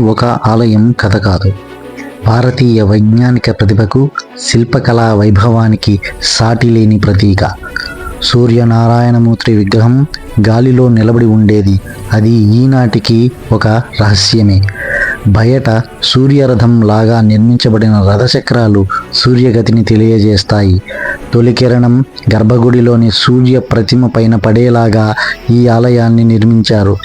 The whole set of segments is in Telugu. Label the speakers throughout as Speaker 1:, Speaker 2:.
Speaker 1: ఒక ఆలయం కథ కాదు. భారతీయ వైజ్ఞానిక ప్రతిభకు శిల్పకళా వైభవానికి సాటి లేని ప్రతీక. సూర్యనారాయణమూర్తి విగ్రహం గాలిలో నిలబడి ఉండేది. అది ఈనాటికి ఒక రహస్యమే. బయట సూర్యరథం లాగా నిర్మించబడిన రథచక్రాలు సూర్యగతిని తెలియజేస్తాయి. తొలి కిరణం గర్భగుడిలోని సూర్య ప్రతిమ పైన పడేలాగా ఈ ఆలయాన్ని నిర్మించారు.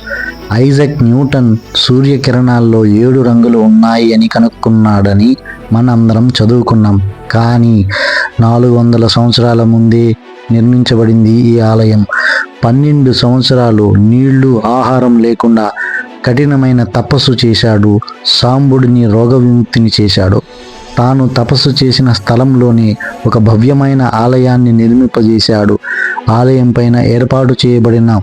Speaker 1: ఐజక్ న్యూటన్ సూర్యకిరణాల్లో ఏడు రంగులు ఉన్నాయి అని కనుక్కున్నాడని మనందరం చదువుకున్నాం. కానీ నాలుగు వందల సంవత్సరాల ముందే నిర్మించబడింది ఈ ఆలయం. పన్నెండు సంవత్సరాలు నీళ్ళు ఆహారం లేకుండా కఠినమైన తపస్సు చేశాడు. సాంబుడిని రోగ విముక్తిని చేశాడు. తాను తపస్సు చేసిన స్థలంలోనే ఒక భవ్యమైన ఆలయాన్ని నిర్మింపజేశాడు. ఆలయం పైన ఏర్పాటు చేయబడిన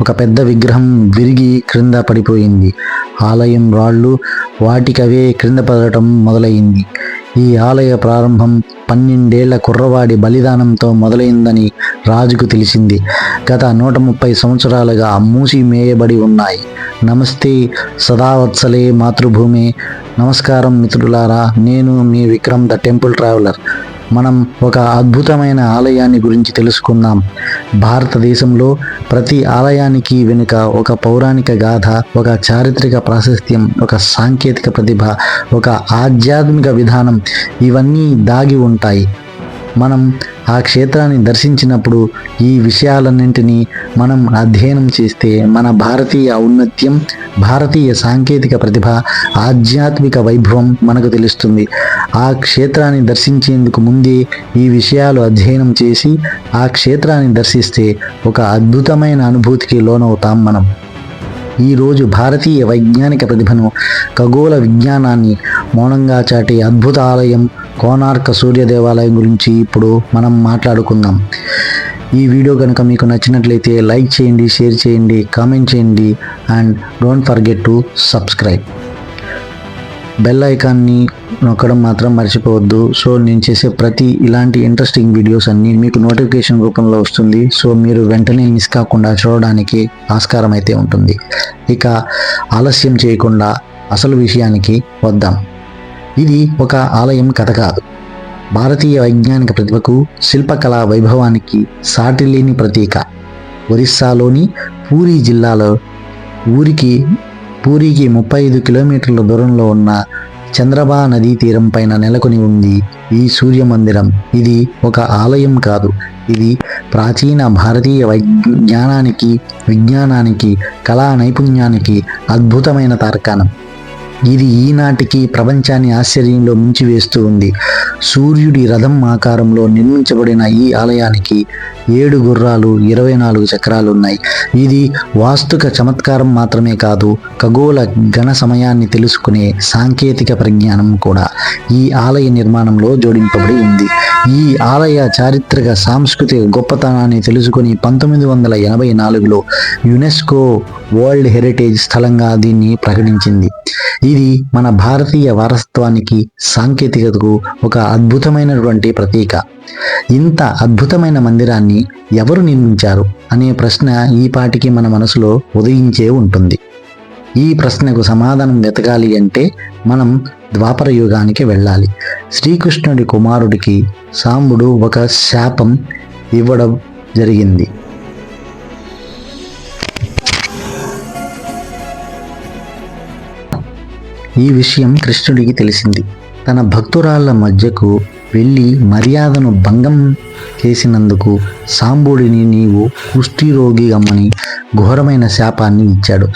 Speaker 1: ఒక పెద్ద విగ్రహం విరిగి క్రింద పడిపోయింది. ఆలయం రాళ్ళు వాటికవే క్రింద పడటం మొదలైంది. ఈ ఆలయ ప్రారంభం పన్నెండేళ్ళ కుర్రవాడి బలిదానంతో మొదలైందని రాజుకు తెలిసింది. గత నూట ముప్పై సంవత్సరాలుగా మూసి మేయబడి ఉన్నాయి. నమస్తే సదావత్సలే మాతృభూమి. నమస్కారం మిత్రులారా నేను మీ విక్రమ్ ద టెంపుల్ ట్రావెలర్. మనం ఒక అద్భుతమైన ఆలయాన్ని గురించి తెలుసుకుందాం. భారతదేశంలో ప్రతి ఆలయానికి వెనుక ఒక పౌరాణిక గాథ ఒక చారిత్రక ప్రాశస్త్యం ఒక సాంకేతిక ప్రతిభ ఒక ఆధ్యాత్మిక విధానం ఇవన్నీ దాగి ఉంటాయి. మనం ఆ క్షేత్రాన్ని దర్శించినప్పుడు ఈ విషయాలన్నింటినీ మనం అధ్యయనం చేస్తే మన భారతీయ ఔన్నత్యం భారతీయ సాంకేతిక ప్రతిభ ఆధ్యాత్మిక వైభవం మనకు తెలుస్తుంది. ఆ క్షేత్రాన్ని దర్శించేందుకు ముందే ఈ విషయాలు అధ్యయనం చేసి ఆ క్షేత్రాన్ని దర్శిస్తే ఒక అద్భుతమైన అనుభూతికి లోనవుతాం మనం. ఈరోజు భారతీయ వైజ్ఞానిక ప్రతిభను ఖగోళ విజ్ఞానాన్ని మౌనంగా చాటే అద్భుత ఆలయం కోనార్క సూర్య దేవాలయం గురించి ఇప్పుడు మనం మాట్లాడుకుందాం. ఈ వీడియో కనుక మీకు నచ్చినట్లయితే లైక్ చేయండి షేర్ చేయండి కామెంట్ చేయండి and don't forget to subscribe. Bell ఐకాన్ని నొక్కడం మాత్రం మర్చిపోవద్దు. సో నేను చేసే ప్రతి ఇలాంటి ఇంట్రెస్టింగ్ వీడియోస్ అన్నీ మీకు నోటిఫికేషన్ రూపంలో వస్తుంది. సో మీరు వెంటనే మిస్ కాకుండా చూడడానికి ఆస్కారం అయితే ఉంటుంది. ఇక ఆలస్యం చేయకుండా అసలు విషయానికి వద్దాం. ఇది ఒక ఆలయం కథ కాదు. భారతీయ వైజ్ఞానిక ప్రతిభకు శిల్పకళా వైభవానికి సాటిలేని ప్రతీక. ఒరిస్సాలోని పూరి జిల్లాలో ఊరికి పూరికి ముప్పై ఐదు కిలోమీటర్ల దూరంలో ఉన్న చంద్రబా నదీ తీరం పైన నెలకొని ఉంది ఈ సూర్య మందిరం ఇది ఒక ఆలయం కాదు. ఇది ప్రాచీన భారతీయ వైజ్ఞానానికి విజ్ఞానానికి కళా నైపుణ్యానికి అద్భుతమైన తార్కాణం. ఇది ఈనాటికి ప్రపంచాన్ని ఆశ్చర్యంలో ముంచివేస్తూ ఉంది. సూర్యుడి రథం ఆకారంలో నిర్మించబడిన ఈ ఆలయానికి ఏడు గుర్రాలు ఇరవై నాలుగు చక్రాలు ఉన్నాయి ఇది వాస్తుక చమత్కారం మాత్రమే కాదు ఖగోళ ఘన సమయాన్ని తెలుసుకునే సాంకేతిక పరిజ్ఞానం కూడా ఈ ఆలయ నిర్మాణంలో జోడింపబడి ఉంది. ఈ ఆలయ చారిత్రక సాంస్కృతిక గొప్పతనాన్ని తెలుసుకుని పంతొమ్మిది వందల ఎనభై నాలుగులో యునెస్కో వరల్డ్ హెరిటేజ్ స్థలంగా దీన్ని ప్రకటించింది. ఇది మన భారతీయ వారసత్వానికి సాంకేతికతకు ఒక అద్భుతమైనటువంటి ప్రతీక. ఇంత అద్భుతమైన మందిరాన్ని ఎవరు నిర్మించారు? అనే ప్రశ్న ఈ పాటికి మన మనసులో ఉదయించే ఉంటుంది. ఈ ప్రశ్నకు సమాధానం వెతకాలి అంటే మనం ద్వాపర యుగానికి వెళ్ళాలి. శ్రీకృష్ణుడి కుమారుడికి సాంబుడు ఒక శాపం ఇవ్వడం జరిగింది. ఈ విషయం కృష్ణుడికి తెలిసింది. తన భక్తురాళ్ళ మధ్యకు వెళ్ళి మర్యాదను భంగం చేసినందుకు సాంబుడిని నీవు కుష్ఠిరోగి అమ్మని ఘోరమైన శాపాన్ని ఇచ్చాడు.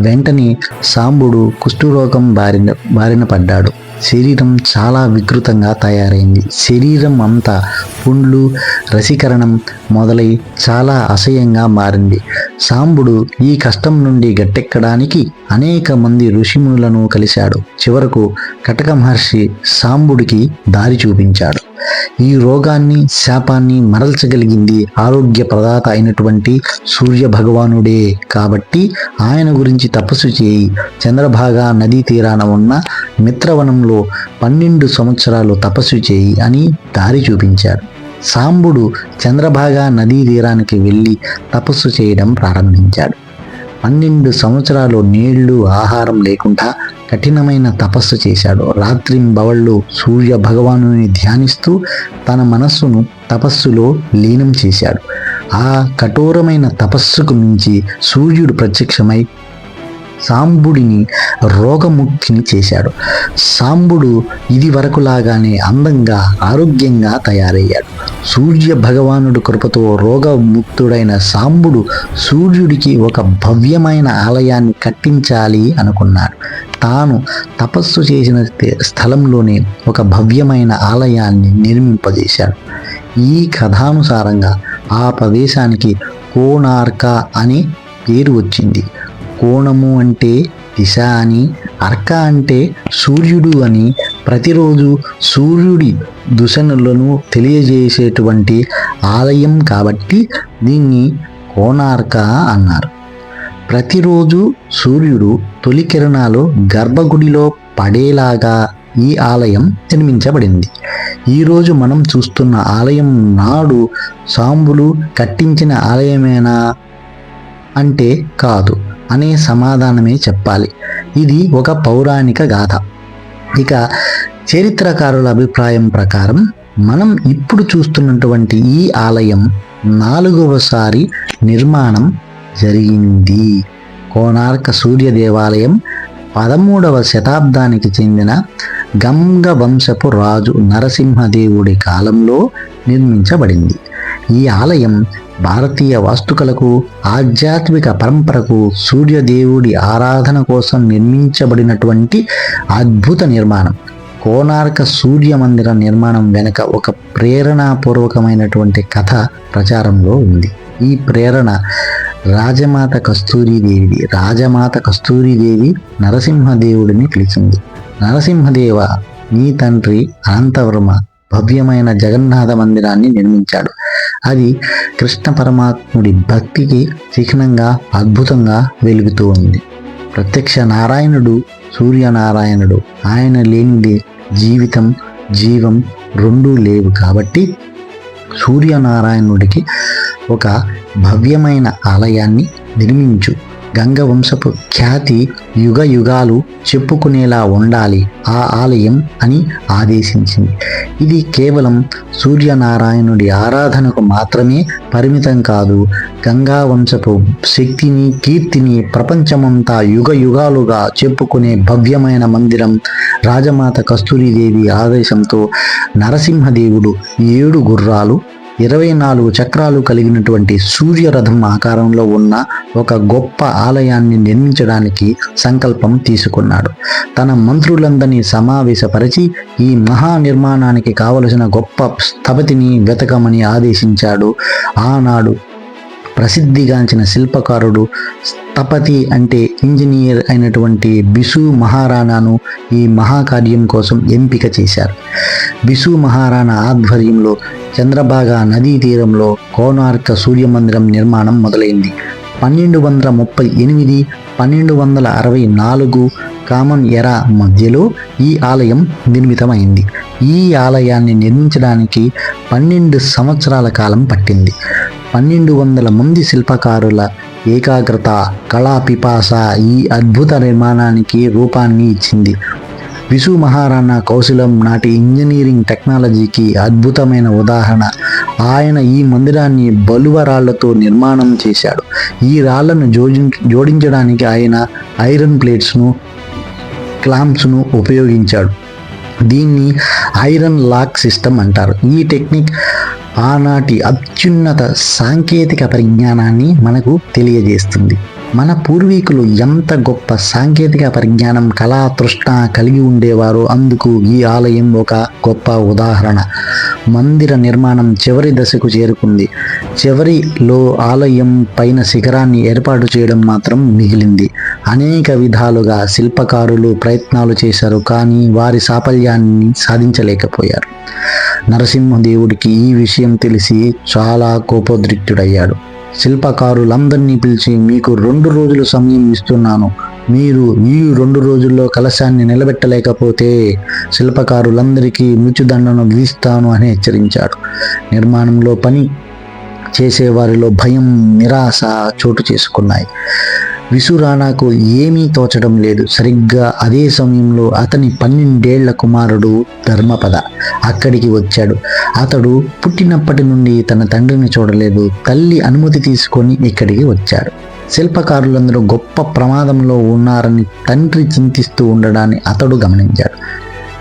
Speaker 1: వెంటనే సాంబుడు కుష్ఠరోగం బారిన బారిన పడ్డాడు. శరీరం చాలా వికృతంగా తయారైంది. శరీరం అంతా పుండ్లు రసీకరణం మొదలై చాలా అసహ్యంగా మారింది. సాంబుడు ఈ కష్టం నుండి గట్టెక్కడానికి అనేక మంది ఋషిమునులను కలిశాడు. చివరకు కటక మహర్షి సాంబుడికి దారి చూపించాడు. ఈ రోగాన్ని శాపాన్ని మరల్చగలిగింది ఆరోగ్య ప్రదాత అయినటువంటి సూర్య భగవానుడే కాబట్టి ఆయన గురించి తపస్సు చేయి. చంద్రభాగా నదీ తీరాన ఉన్న మిత్రవనంలో పన్నెండు సంవత్సరాలు తపస్సు చేయి అని దారి చూపించారు సాంబుడు చంద్రభాగా నదీ తీరానికి వెళ్ళి తపస్సు చేయడం ప్రారంభించాడు. పన్నెండు సంవత్సరాలు నీళ్ళు ఆహారం లేకుండా కఠినమైన తపస్సు చేశాడు. రాత్రింబవళ్ళు సూర్య భగవానుని ధ్యానిస్తూ తన మనస్సును తపస్సులో లీనం చేశాడు. ఆ కఠోరమైన తపస్సుకు మించి సూర్యుడు ప్రత్యక్షమై సాంబుడిని రోగముక్తిని చేశాడు. సాంబుడు ఇది వరకులాగానే అందంగా ఆరోగ్యంగా తయారయ్యాడు. సూర్య భగవానుడు కృపతో రోగముక్తుడైన సాంబుడు సూర్యుడికి ఒక భవ్యమైన ఆలయాన్ని కట్టించాలి అనుకున్నాడు. తాను తపస్సు చేసిన స్థలంలోనే ఒక భవ్యమైన ఆలయాన్ని నిర్మింపజేశాడు. ఈ కథానుసారంగా ఆ ప్రదేశానికి కోణార్క అనే పేరు వచ్చింది. కోణము అంటే దిశ అని అర్క అంటే సూర్యుడు అని ప్రతిరోజు సూర్యుడి దుశనులను తెలియజేసేటువంటి ఆలయం కాబట్టి దీన్ని కోణార్క అన్నారు. ప్రతిరోజు సూర్యుడు తొలి కిరణాలు గర్భగుడిలో పడేలాగా ఈ ఆలయం నిర్మించబడింది. ఈరోజు మనం చూస్తున్న ఆలయం నాడు సాంబులు కట్టించిన ఆలయమేనా? అంటే కాదు. అనే సమాధానమే చెప్పాలి. ఇది ఒక పౌరాణిక గాథ. ఇక చరిత్రకారుల అభిప్రాయం ప్రకారం మనం ఇప్పుడు చూస్తున్నటువంటి ఈ ఆలయం నాలుగవసారి నిర్మాణం జరిగింది. కోణార్క సూర్య దేవాలయం పదమూడవ శతాబ్దానికి చెందిన గంగ వంశపు రాజు నరసింహదేవుడి కాలంలో నిర్మించబడింది. ఈ ఆలయం భారతీయ వాస్తుకలకు ఆధ్యాత్మిక పరంపరకు సూర్యదేవుడి ఆరాధన కోసం నిర్మించబడినటువంటి అద్భుత నిర్మాణం. కోణార్క సూర్య మందిర నిర్మాణం వెనుక ఒక ప్రేరణాపూర్వకమైనటువంటి కథ ప్రచారంలో ఉంది. ఈ ప్రేరణ రాజమాత కస్తూరీదేవిది. రాజమాత కస్తూరీదేవి నరసింహదేవుడిని పిలిచింది నరసింహదేవ నీ తండ్రి అనంతవర్మ భవ్యమైన జగన్నాథ మందిరాన్ని నిర్మించాడు. అది కృష్ణ పరమాత్ముడి భక్తికి చిహ్నంగా అద్భుతంగా వెలుగుతూ ఉంది. ప్రత్యక్ష నారాయణుడు సూర్యనారాయణుడు ఆయన లేనిదే జీవితం జీవం రెండూ లేవు కాబట్టి సూర్యనారాయణుడికి ఒక భవ్యమైన ఆలయాన్ని నిర్మించు గంగవంశపు ఖ్యాతి యుగ యుగాలు చెప్పుకునేలా ఉండాలి ఆ ఆలయం అని ఆదేశించింది. ఇది కేవలం సూర్యనారాయణుడి ఆరాధనకు మాత్రమే పరిమితం కాదు. గంగా వంశపు శక్తిని కీర్తిని ప్రపంచమంతా యుగ యుగాలుగా చెప్పుకునే భవ్యమైన మందిరం రాజమాత కస్తూరిదేవి ఆదేశంతో నరసింహదేవుడు ఏడు గుర్రాలు ఇరవై నాలుగు చక్రాలు కలిగినటువంటి సూర్యరథం ఆకారంలో ఉన్న ఒక గొప్ప ఆలయాన్ని నిర్మించడానికి సంకల్పం తీసుకున్నాడు. తన మంత్రులందరినీ సమావేశపరిచి ఈ మహా నిర్మాణానికి కావలసిన గొప్ప స్థపతిని వెతకమని ఆదేశించాడు. ఆనాడు ప్రసిద్ధిగాంచిన శిల్పకారుడు స్థపతి అంటే ఇంజనీర్ అయినటువంటి బిసు మహారాణాను ఈ మహాకార్యం కోసం ఎంపిక చేశారు. బిసు మహారాణా ఆధ్వర్యంలో చంద్రభాగా నదీ తీరంలో కోణార్క సూర్య మందిరం నిర్మాణం మొదలైంది. పన్నెండు వందల ముప్పై ఎనిమిది పన్నెండు వందల అరవై నాలుగు కామన్ ఎరా మధ్యలో ఈ ఆలయం నిర్మితమైంది. ఈ ఆలయాన్ని నిర్మించడానికి పన్నెండు సంవత్సరాల కాలం పట్టింది. పన్నెండు వందల మంది శిల్పకారుల ఏకాగ్రత కళా పిపాస ఈ అద్భుత నిర్మాణానికి రూపాన్ని ఇచ్చింది. విసు మహారాణా కౌశలం నాటి ఇంజనీరింగ్ టెక్నాలజీకి అద్భుతమైన ఉదాహరణ. ఆయన ఈ మందిరాన్ని బలువ రాళ్ళతో నిర్మాణం చేశాడు. ఈ రాళ్ళను జోడి జోడించడానికి ఆయన ఐరన్ ప్లేట్స్ను క్లాంప్స్ను ఉపయోగించాడు. దీన్ని ఐరన్ లాక్ సిస్టమ్ అంటారు. ఈ టెక్నిక్ ఆనాటి అత్యున్నత సాంకేతిక పరిజ్ఞానాన్ని మనకు తెలియజేస్తుంది. మన పూర్వీకులు ఎంత గొప్ప సాంకేతిక పరిజ్ఞానం కళా తృష్ణ కలిగి ఉండేవారో అందుకు ఈ ఆలయం ఒక గొప్ప ఉదాహరణ. మందిర నిర్మాణం చివరి దశకు చేరుకుంది. చివరిలో ఆలయం పైన శిఖరాన్ని ఏర్పాటు చేయడం మాత్రం మిగిలింది. అనేక విధాలుగా శిల్పకారులు ప్రయత్నాలు చేశారు కానీ వారి సాఫల్యాన్ని సాధించలేకపోయారు. నరసింహదేవుడికి ఈ విషయం తెలిసి చాలా కోపోద్రిక్తుడయ్యాడు. శిల్పకారులందరినీ పిలిచి మీకు రెండు రోజులు సమయం ఇస్తున్నాను. మీరు ఈ రెండు రోజుల్లో కలశాన్ని నిలబెట్టలేకపోతే శిల్పకారులందరికీ మృత్యుదండను విధిస్తాను అని హెచ్చరించాడు. నిర్మాణంలో పని చేసేవారిలో భయం నిరాశ చోటు చేసుకున్నాయి. విసురానాకు ఏమీ తోచడం లేదు. సరిగ్గా అదే సమయంలో అతని పన్నెండేళ్ళ కుమారుడు ధర్మపద అక్కడికి వచ్చాడు. అతడు పుట్టినప్పటి నుండి తన తండ్రిని చూడలేదు. తల్లి అనుమతి తీసుకొని ఇక్కడికి వచ్చాడు. శిల్పకారులందరూ గొప్ప ప్రమాదంలో ఉన్నారని తండ్రి చింతిస్తూ ఉండడాన్ని అతడు గమనించాడు.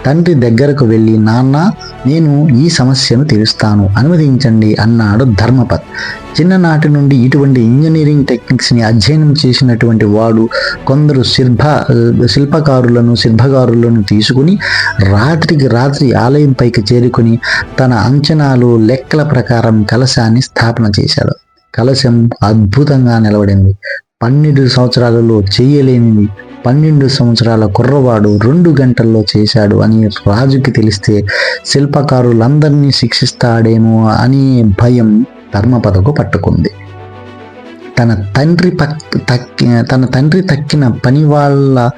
Speaker 1: తండ్రి దగ్గరకు వెళ్ళి నాన్న నేను ఈ సమస్యను తీరుస్తాను. అనుమతించండి అన్నాడు ధర్మపత్ చిన్ననాటి నుండి ఇటువంటి ఇంజనీరింగ్ టెక్నిక్స్ని అధ్యయనం చేసినటువంటి వాడు కొందరు శిల్ప శిల్పకారులను శిల్పకారులను తీసుకుని రాత్రికి రాత్రి ఆలయం పైకి చేరుకుని తన అంచనాలు లెక్కల ప్రకారం కలశాన్ని స్థాపన చేశాడు. కలశం అద్భుతంగా నిలబడింది. పన్నెండు సంవత్సరాలలో చేయలేనిది పన్నెండు సంవత్సరాల కుర్రవాడు రెండు గంటల్లో చేశాడు అని రాజుకి తెలిస్తే శిల్పకారులందరినీ శిక్షిస్తాడేమో అనే భయం ధర్మపదకు పట్టుకుంది. తన తండ్రి తక్కి తన తండ్రి తక్కిన పని వాళ్ళ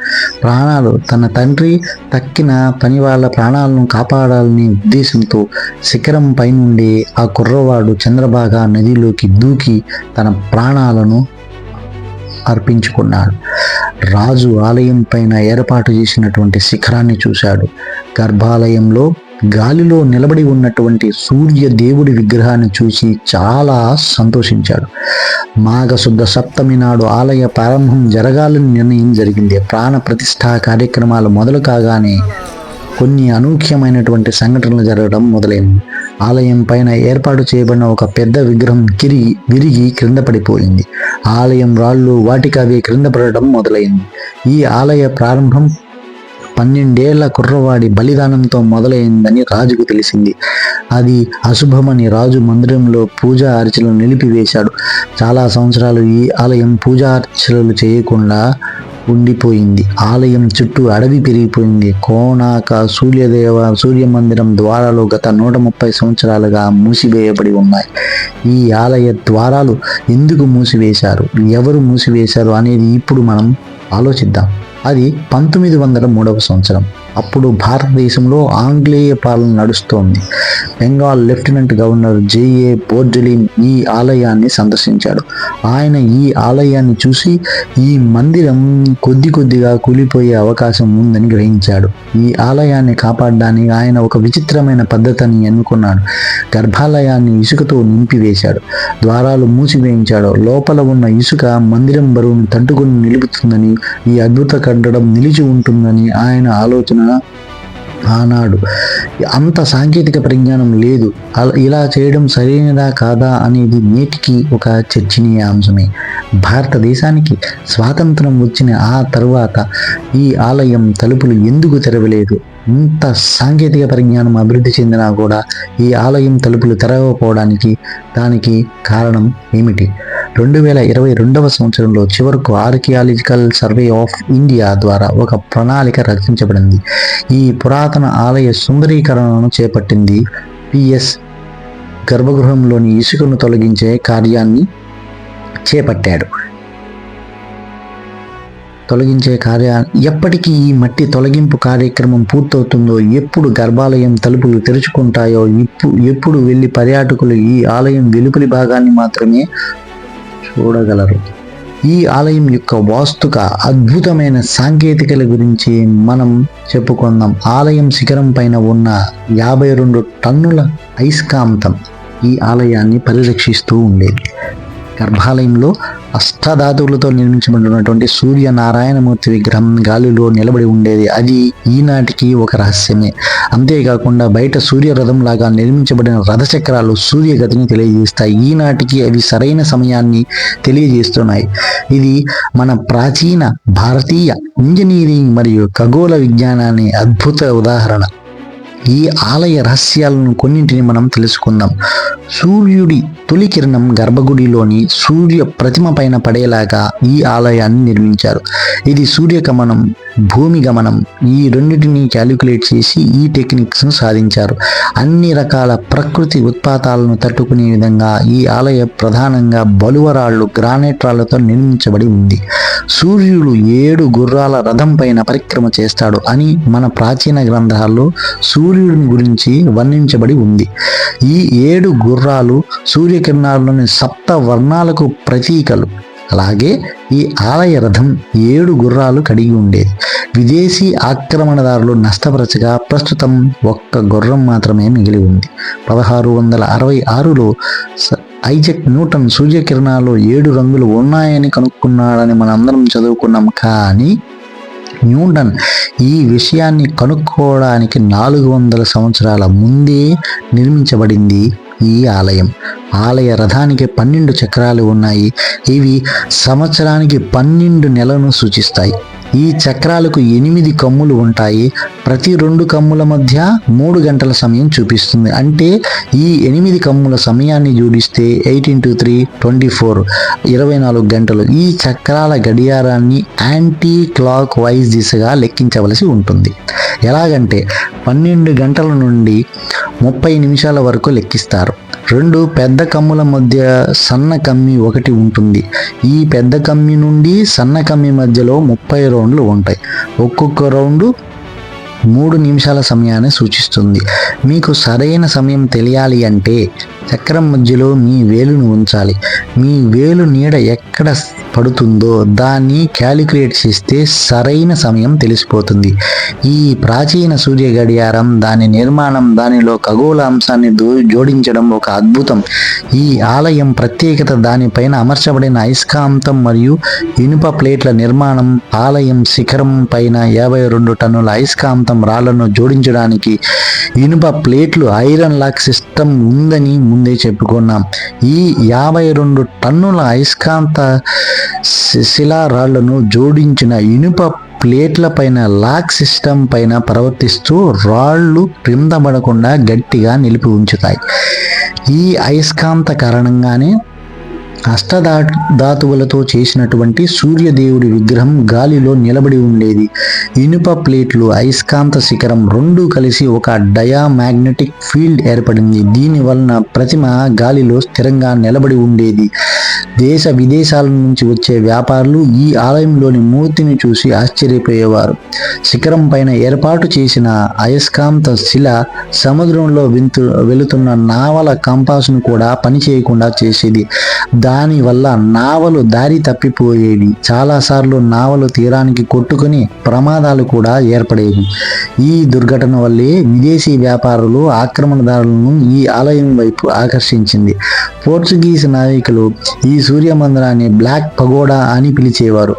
Speaker 1: ప్రాణాలు తన తండ్రి తక్కిన పని వాళ్ళ ప్రాణాలను కాపాడాలనే ఉద్దేశంతో శిఖరం పైనుండి ఆ కుర్రవాడు చంద్రబాగా నదిలోకి దూకి తన ప్రాణాలను అర్పించుకున్నాడు. రాజు ఆలయం పైన ఏర్పాటు చేసినటువంటి శిఖరాన్ని చూశాడు. గర్భాలయంలో గాలిలో నిలబడి ఉన్నటువంటి సూర్య దేవుడి విగ్రహాన్ని చూసి చాలా సంతోషించాడు. మాఘశుద్ధ సప్తమి నాడు ఆలయ ప్రారంభం జరగాలని నిర్ణయం జరిగింది. ప్రాణ ప్రతిష్ఠా కార్యక్రమాలు మొదలు కాగానే కొన్ని అనూఖ్యమైనటువంటి సంఘటనలు జరగడం మొదలైంది. ఆలయం పైన ఏర్పాటు చేయబడిన ఒక పెద్ద విగ్రహం కిరిగి విరిగి క్రింద పడిపోయింది. ఆలయం రాళ్ళు వాటికవే క్రింద పడటం మొదలైంది. ఈ ఆలయ ప్రారంభం పన్నెండేళ్ళ కుర్రవాడి బలిదానంతో మొదలైందని రాజుకు తెలిసింది. అది అశుభమని రాజు మందిరంలో పూజా అర్చనలు నిలిపివేశాడు. చాలా సంవత్సరాలు ఈ ఆలయం పూజా అర్చనలు చేయకుండా ఉండిపోయింది. ఆలయం చుట్టూ అడవి పెరిగిపోయింది. కోనాక సూర్యదేవ సూర్య మందిరం ద్వారాలు గత నూట ముప్పై సంవత్సరాలుగా మూసివేయబడి ఉన్నాయి. ఈ ఆలయ ద్వారాలు ఎందుకు మూసివేశారు? ఎవరు మూసివేశారు అనేది ఇప్పుడు మనం ఆలోచిద్దాం. అది పంతొమ్మిది వందల మూడవ సంవత్సరం. అప్పుడు భారతదేశంలో ఆంగ్లేయ పాలన నడుస్తోంది. బెంగాల్ లెఫ్టినెంట్ గవర్నర్ జేఏ బోర్జలిన్ ఈ ఆలయాన్ని సందర్శించాడు. ఆయన ఈ ఆలయాన్ని చూసి ఈ మందిరం కొద్ది కొద్దిగా కూలిపోయే అవకాశం ఉందని గ్రహించాడు. ఈ ఆలయాన్ని కాపాడడానికి ఆయన ఒక విచిత్రమైన పద్ధతిని ఎన్నుకున్నాడు. గర్భాలయాన్ని ఇసుకతో నింపివేశాడు. ద్వారాలు మూసివేయించాడు. లోపల ఉన్న ఇసుక మందిరం బరువును తట్టుకుని నిలుపుతుందని ఈ అద్భుత కట్టడం నిలిచి ఉంటుందని ఆయన ఆలోచన ఆనాడు. అంత సాంకేతిక పరిజ్ఞానం లేదు. ఇలా చేయడం సరైనదా కాదా అనేది నేటికి ఒక చర్చనీయాంశమే భారతదేశానికి స్వాతంత్రం వచ్చిన ఆ తర్వాత ఈ ఆలయం తలుపులు ఎందుకు తెరవలేదు? ఇంత సాంకేతిక పరిజ్ఞానం అభివృద్ధి చెందినా కూడా ఈ ఆలయం తలుపులు తెరవకపోవడానికి దానికి కారణం ఏమిటి? రెండు వేల ఇరవై రెండవ సంవత్సరంలో చివరకు ఆర్కియాలజికల్ సర్వే ఆఫ్ ఇండియా ద్వారా ఒక ప్రణాళిక రచించబడింది. ఈ పురాతన ఆలయ సుందరీకరణను చేపట్టింది పిఎస్ గర్భగృహంలోని ఇసుకను తొలగించే కార్యాన్ని చేపట్టాడు. తొలగించే కార్య ఎప్పటికీ ఈ మట్టి తొలగింపు కార్యక్రమం పూర్తవుతుందో ఎప్పుడు గర్భాలయం తలుపులు తెరుచుకుంటాయో ఇప్పుడు ఎప్పుడు వెళ్ళి పర్యాటకులు ఈ ఆలయం వెలుపలి భాగాన్ని మాత్రమే చూడగలరు. ఈ ఆలయం యొక్క వాస్తుక అద్భుతమైన సాంకేతికల గురించి మనం చెప్పుకుందాం ఆలయం శిఖరం పైన ఉన్న యాభై రెండు టన్నుల అయస్కాంతం ఈ ఆలయాన్ని పరిరక్షిస్తూ ఉండేది. గర్భాలయంలో అష్టధాతువులతో నిర్మించబడినటువంటి సూర్య నారాయణమూర్తి విగ్రహం గాలిలో నిలబడి ఉండేది. అది ఈనాటికి ఒక రహస్యమే. అంతేకాకుండా బయట సూర్యరథం లాగా నిర్మించబడిన రథచక్రాలు సూర్యగతిని తెలియజేస్తాయి. ఈనాటికి అవి సరైన సమయాన్ని తెలియజేస్తున్నాయి. ఇది మన ప్రాచీన భారతీయ ఇంజనీరింగ్ మరియు ఖగోళ విజ్ఞానాన్ని అద్భుత ఉదాహరణ. ఈ ఆలయ రహస్యాలను కొన్నింటిని మనం తెలుసుకుందాం. సూర్యుడి తొలి కిరణం గర్భగుడిలోని సూర్య ప్రతిమ పైన పడేలాగా ఈ ఆలయాన్ని నిర్మించారు. ఇది సూర్యకమనం భూమి గమనం ఈ రెండింటిని క్యాలిక్యులేట్ చేసి ఈ టెక్నిక్స్ను సాధించారు. అన్ని రకాల ప్రకృతి ఉత్పాతాలను తట్టుకునే విధంగా ఈ ఆలయం ప్రధానంగా బలువరాళ్ళు గ్రానైట్ రాళ్ళతో నిర్మించబడి ఉంది. సూర్యుడు ఏడు గుర్రాల రథం పైన పరిక్రమ చేస్తాడు అని మన ప్రాచీన గ్రంథాల్లో సూర్యుడిని గురించి వర్ణించబడి ఉంది. ఈ ఏడు గుర్రాలు సూర్యకిరణాల్లోని సప్త వర్ణాలకు ప్రతీకలు. అలాగే ఈ ఆలయ రథం ఏడు గుర్రాలు కడిగి ఉండేది విదేశీ ఆక్రమణదారులు నష్టపరచగా ప్రస్తుతం ఒక్క గుర్రం మాత్రమే మిగిలి ఉంది. పదహారు వందల అరవై ఆరులో ఐజక్ న్యూటన్ సూర్యకిరణాలు ఏడు రంగులు ఉన్నాయని కనుక్కున్నాడని మనందరం చదువుకున్నాం. కానీ న్యూటన్ ఈ విషయాన్ని కనుక్కోవడానికి నాలుగు వందల సంవత్సరాల ముందే నిర్మించబడింది ఈ ఆలయం. ఆలయ రథానికి పన్నెండు చక్రాలు ఉన్నాయి. ఇవి సంవత్సరానికి పన్నెండు నెలలను సూచిస్తాయి. ఈ చక్రాలకు ఎనిమిది కమ్ములు ఉంటాయి. ప్రతి రెండు కమ్ముల మధ్య మూడు గంటల సమయం చూపిస్తుంది. అంటే ఈ ఎనిమిది కమ్ముల సమయాన్ని జోడిస్తే eight into three twenty four ఇరవై నాలుగు గంటలు. ఈ చక్రాల గడియారాన్ని యాంటీ క్లాక్ వైజ్ దిశగా లెక్కించవలసి ఉంటుంది. ఎలాగంటే పన్నెండు గంటల నుండి ముప్పై నిమిషాల వరకు లెక్కిస్తారు. రెండు పెద్ద కమ్ముల మధ్య సన్న కమ్మి ఒకటి ఉంటుంది. ఈ పెద్ద కమ్మి నుండి సన్న కమ్మి మధ్యలో ముప్పై రౌండ్లు ఉంటాయి. ఒక్కొక్క రౌండు మూడు నిమిషాల సమయాన్ని సూచిస్తుంది. మీకు సరైన సమయం తెలియాలి అంటే చక్రం మధ్యలో మీ వేలును ఉంచాలి. మీ వేలు నీడ ఎక్కడ పడుతుందో దాన్ని క్యాలిక్యులేట్ చేస్తే సరైన సమయం తెలిసిపోతుంది. ఈ ప్రాచీన సూర్య గడియారం దాని నిర్మాణం దానిలో ఖగోళ అంశాన్ని జోడించడం ఒక అద్భుతం. ఈ ఆలయం ప్రత్యేకత దానిపైన అమర్చబడిన అయస్కాంతం మరియు ఇనుప ప్లేట్ల నిర్మాణం ఆలయం శిఖరం పైన యాభై రెండు టన్నుల అయస్కాంతం రాళ్ళను జోడించడానికి ఇనుప ప్లేట్లు ఐరన్ లాక్ సిస్టమ్ ఉందని ముందే చెప్పుకున్నాం. ఈ యాభై రెండు టన్నుల అయస్కాంత శి- శిలా జోడించిన ఇనుప ప్లేట్ల పైన లాక్ సిస్టమ్ పైన ప్రవర్తిస్తూ రాళ్ళు క్రింద పడకుండా గట్టిగా నిలిపి ఉంచుతాయి. ఈ అయస్కాంత కారణంగానే అష్టదా ధాతువులతో చేసినటువంటి సూర్యదేవుడి విగ్రహం గాలిలో నిలబడి ఉండేది. ఇనుప ప్లేట్లు అయస్కాంత శిఖరం రెండూ కలిసి ఒక డయామాగ్నెటిక్ ఫీల్డ్ ఏర్పడింది. దీని వలన ప్రతిమ గాలిలో స్థిరంగా నిలబడి ఉండేది. దేశ విదేశాల నుంచి వచ్చే వ్యాపారులు ఈ ఆలయంలోని మూర్తిని చూసి ఆశ్చర్యపోయేవారు. శిఖరం పైన ఏర్పాటు చేసిన అయస్కాంత శిల సముద్రంలో వింతు వెళుతున్న నావల కంపాస్ను కూడా పనిచేయకుండా చేసేది. దానివల్ల నావలు దారి తప్పిపోయేవి. చాలాసార్లు నావలు తీరానికి కొట్టుకుని ప్రమాదాలు కూడా ఏర్పడేవి. ఈ దుర్ఘటన వల్లే విదేశీ వ్యాపారులు ఆక్రమణదారులను ఈ ఆలయం వైపు ఆకర్షించింది. పోర్చుగీస్ నావికులు ఈ సూర్య మందిరాన్ని బ్లాక్ పగోడా అని పిలిచేవారు.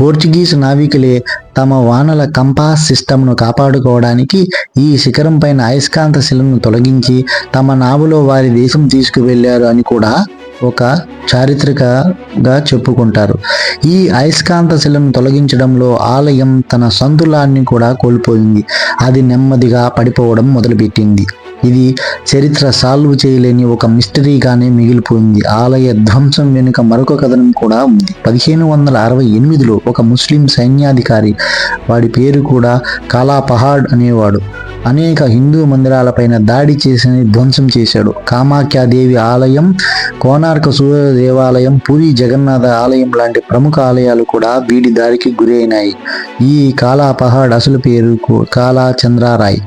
Speaker 1: పోర్చుగీస్ నావికులే తమ వానల కంపాస్ సిస్టమ్ను కాపాడుకోవడానికి ఈ శిఖరం పైన అయస్కాంత శిలను తొలగించి తమ నావులో వారి దేశం తీసుకువెళ్ళారు అని కూడా ఒక చారిత్రకగా చెప్పుకుంటారు. ఈ అయస్కాంత శిలను తొలగించడంలో ఆలయం తన సంతులాన్ని కూడా కోల్పోయింది. అది నెమ్మదిగా పడిపోవడం మొదలుపెట్టింది. ఇది చరిత్ర సాల్వ్ చేయలేని ఒక మిస్టరీగానే మిగిలిపోయింది. ఆలయ ధ్వంసం వెనుక మరొక కథనం కూడా ఉంది. పదిహేను వందల అరవై ఎనిమిదిలో ఒక ముస్లిం సైన్యాధికారి వాడి పేరు కూడా కాలా పహాడ్ అనేవాడు. అనేక హిందూ మందిరాలపైన దాడి చేసి ధ్వంసం చేశాడు. కామాఖ్యాదేవి ఆలయం కోనార్క సూర్య దేవాలయం పూరి జగన్నాథ ఆలయం లాంటి ప్రముఖ ఆలయాలు కూడా వీడి దాడికి గురైనాయి. ఈ కాలా పహాడ్ అసలు పేరు కాలా చంద్రారాయ్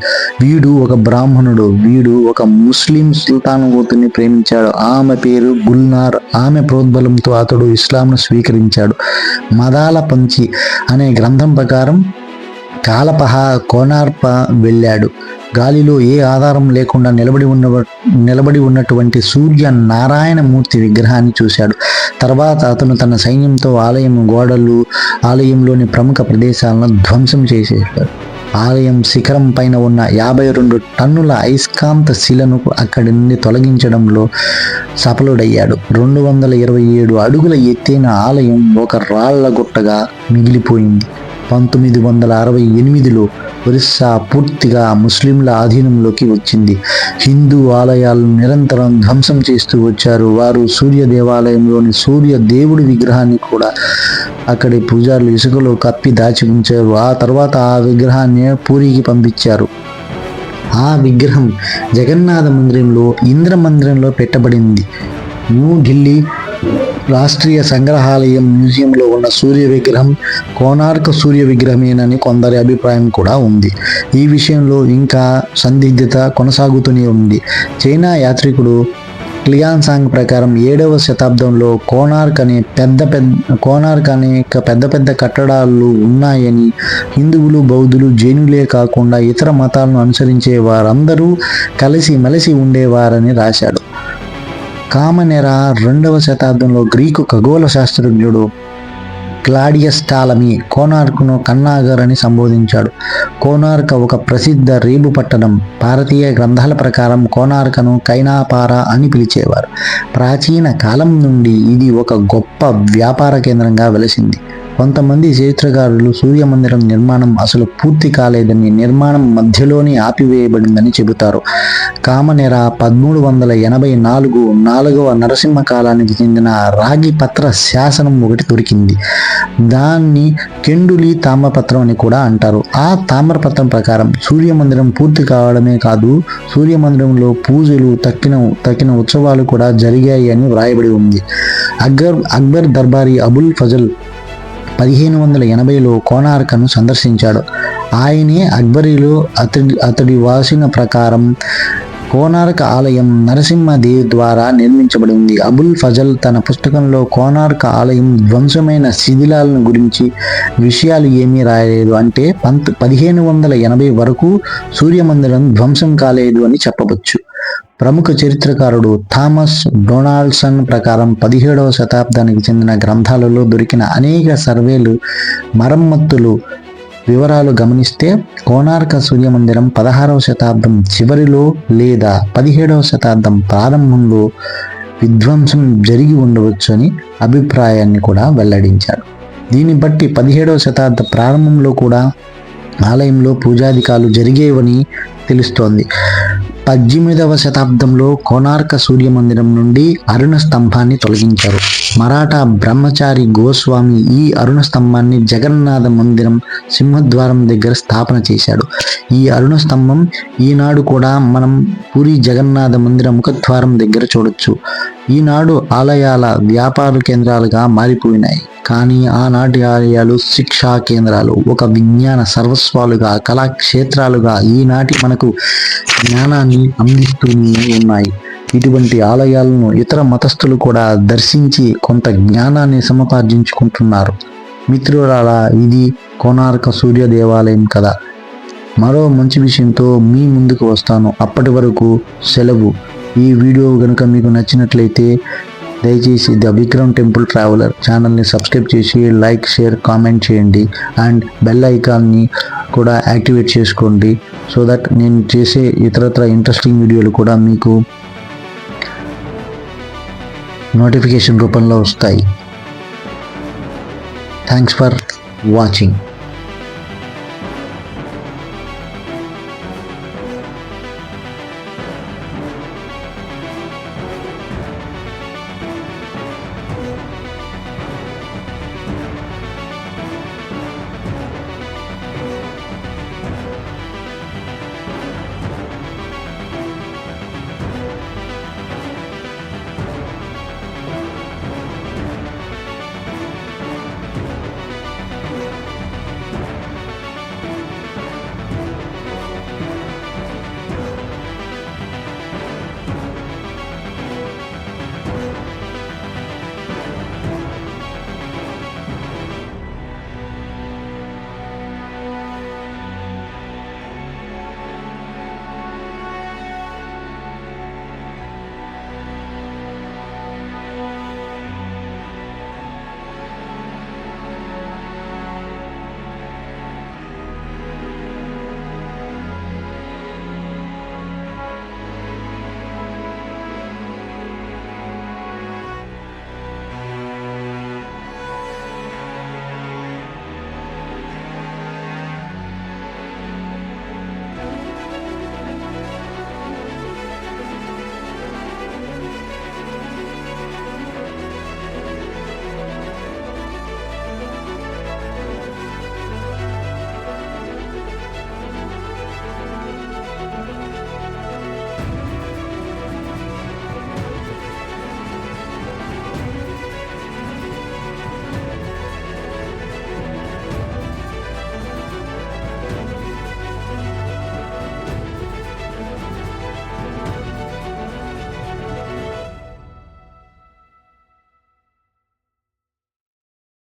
Speaker 1: వీడు ఒక బ్రాహ్మణుడు వీడు ఒక ముస్లిం సుల్తాన్ కూతుర్ని ప్రేమించాడు. ఆమె పేరు గుల్నార్. ఆమె ప్రోద్బలంతో అతడు ఇస్లాంను స్వీకరించాడు. మదాల పంచి అనే గ్రంథం ప్రకారం కాలపహ కోనార్ప వెళ్ళాడు. గాలిలో ఏ ఆధారం లేకుండా నిలబడి ఉన్న నిలబడి ఉన్నటువంటి సూర్య నారాయణమూర్తి విగ్రహాన్ని చూశాడు. తర్వాత అతను తన సైన్యంతో ఆలయం గోడలు ఆలయంలోని ప్రముఖ ప్రదేశాలను ధ్వంసం చేసేశాడు ఆలయం శిఖరం పైన ఉన్న యాభై రెండు టన్నుల అయస్కాంత శిలను అక్కడి నుండి తొలగించడంలో సఫలుడయ్యాడు. రెండు వందల ఇరవై ఏడు అడుగుల ఎత్తైన ఆలయం ఒక రాళ్ళ గుట్టగా మిగిలిపోయింది. పంతొమ్మిది వందల అరవై ఎనిమిదిలో ఒరిస్సా పూర్తిగా ముస్లింల ఆధీనంలోకి వచ్చింది. హిందూ ఆలయాలను నిరంతరం ధ్వంసం చేస్తూ వచ్చారు. వారు సూర్య దేవాలయంలోని సూర్య దేవుడి విగ్రహాన్ని కూడా అక్కడి పూజారులు ఇసుకలో కప్పి దాచి ఉంచారు. ఆ తర్వాత ఆ విగ్రహాన్ని పూరికి పంపించారు. ఆ విగ్రహం జగన్నాథ మందిరంలో ఇంద్ర మందిరంలో పెట్టబడింది. న్యూఢిల్లీ రాష్ట్రీయ సంగ్రహాలయం మ్యూజియంలో ఉన్న సూర్య విగ్రహం కోణార్క సూర్య విగ్రహమేనని కొందరి అభిప్రాయం కూడా ఉంది. ఈ విషయంలో ఇంకా సందిగ్ధత కొనసాగుతూనే ఉంది. చైనా యాత్రికుడు క్లియాన్ సాంగ్ ప్రకారం ఏడవ శతాబ్దంలో కోనార్క్ అనే పెద్ద పెద్ద కోనార్క్ అనేక పెద్ద పెద్ద కట్టడాలు ఉన్నాయని హిందువులు బౌద్ధులు జైనులే కాకుండా ఇతర మతాలను అనుసరించే వారందరూ కలిసి మెలిసి ఉండేవారని రాశాడు. కామనెరా రెండవ శతాబ్దంలో గ్రీకు ఖగోళ శాస్త్రజ్ఞుడు క్లాడియస్ టాలమీ కోనార్క్ను కన్నాగర్ అని సంబోధించాడు. కోనార్క ఒక ప్రసిద్ధ రేబు పట్టణం. భారతీయ గ్రంథాల ప్రకారం కోనార్కను కైనాపార అని పిలిచేవారు. ప్రాచీన కాలం నుండి ఇది ఒక గొప్ప వ్యాపార కేంద్రంగా వెలిసింది. కొంతమంది చరిత్రకారులు సూర్య మందిరం నిర్మాణం అసలు పూర్తి కాలేదని నిర్మాణం మధ్యలోనే ఆపివేయబడిందని చెబుతారు. కామనెర పదమూడు వందల ఎనభై నాలుగు నాలుగవ నరసింహ కాలానికి చెందిన రాగి పత్ర శాసనం ఒకటి దొరికింది. దాన్ని కెండులి తామ్రపత్రం అని కూడా అంటారు. ఆ తామ్రపత్రం ప్రకారం సూర్య మందిరం పూర్తి కావడమే కాదు సూర్య మందిరంలో పూజలు తక్కిన తక్కిన ఉత్సవాలు కూడా జరిగాయి అని వ్రాయబడి ఉంది. అక్బర్ అక్బర్ దర్బారీ అబుల్ ఫజల్ పదిహేను వందల ఎనభైలో కోనార్కను సందర్శించాడు. ఆయనే అక్బరీలో అతడి అతడి వాసిన ప్రకారం కోనార్క్ ఆలయం నరసింహదేవ్ ద్వారా నిర్మించబడింది అబుల్ ఫజల్ తన పుస్తకంలో కోనార్క్ ఆలయం ధ్వంసమైన శిథిలాలను గురించి విషయాలు ఏమీ రాయలేదు అంటే పంత్ పదిహేను వందల ఎనభై వరకు సూర్యమందిరం ధ్వంసం కాలేదు అని చెప్పవచ్చు. ప్రముఖ చరిత్రకారుడు థామస్ డొనాల్డ్సన్ ప్రకారం పదిహేడవ శతాబ్దానికి చెందిన గ్రంథాలలో దొరికిన అనేక సర్వేలు మరమ్మతులు వివరాలు గమనిస్తే కోణార్క సూర్యమందిరం పదహారవ శతాబ్దం చివరిలో లేదా పదిహేడవ శతాబ్దం ప్రారంభంలో విధ్వంసం జరిగి ఉండవచ్చని అభిప్రాయాన్ని కూడా వెల్లడించారు. దీన్ని బట్టి పదిహేడవ శతాబ్ద ప్రారంభంలో కూడా ఆలయంలో పూజాధికాలు జరిగేవని తెలుస్తోంది. పద్దెనిమిదవ శతాబ్దంలో కోనార్క సూర్య మందిరం నుండి అరుణ స్తంభాన్ని తొలగించారు. మరాఠా బ్రహ్మచారి గోస్వామి ఈ అరుణ స్తంభాన్ని జగన్నాథ మందిరం సింహద్వారం దగ్గర స్థాపన చేశాడు. ఈ అరుణ స్తంభం ఈనాడు కూడా మనం పూరి జగన్నాథ మందిర ముఖద్వారం దగ్గర చూడొచ్చు. ఈనాడు ఆలయాల వ్యాపార కేంద్రాలుగా మారిపోయినాయి. కానీ ఆనాటి ఆలయాలు శిక్షా కేంద్రాలు ఒక విజ్ఞాన సర్వస్వాలుగా కళాక్షేత్రాలుగా ఈనాటి మనకు జ్ఞానాన్ని అందిస్తూనే ఉన్నాయి. ఇటువంటి ఆలయాలను ఇతర మతస్థులు కూడా దర్శించి కొంత జ్ఞానాన్ని సముపార్జించుకుంటున్నారు. మిత్రులారా ఇది కోనార్క సూర్య దేవాలయం కదా. మరో మంచి విషయంతో మీ ముందుకు వస్తాను. అప్పటి వరకు సెలవు. ఈ వీడియో కనుక మీకు నచ్చినట్లయితే దయచేసి ద విక్రమ్ టెంపుల్ ట్రావెలర్ ఛానల్ని సబ్స్క్రైబ్ చేసి లైక్ షేర్ కామెంట్ చేయండి అండ్ బెల్ ఐకాన్ని కూడా యాక్టివేట్ చేసుకోండి సో దట్ నేను చేసే ఇతరత్ర ఇంట్రెస్టింగ్ వీడియోలు కూడా మీకు నోటిఫికేషన్ రూపంలో వస్తాయి. Thanks for watching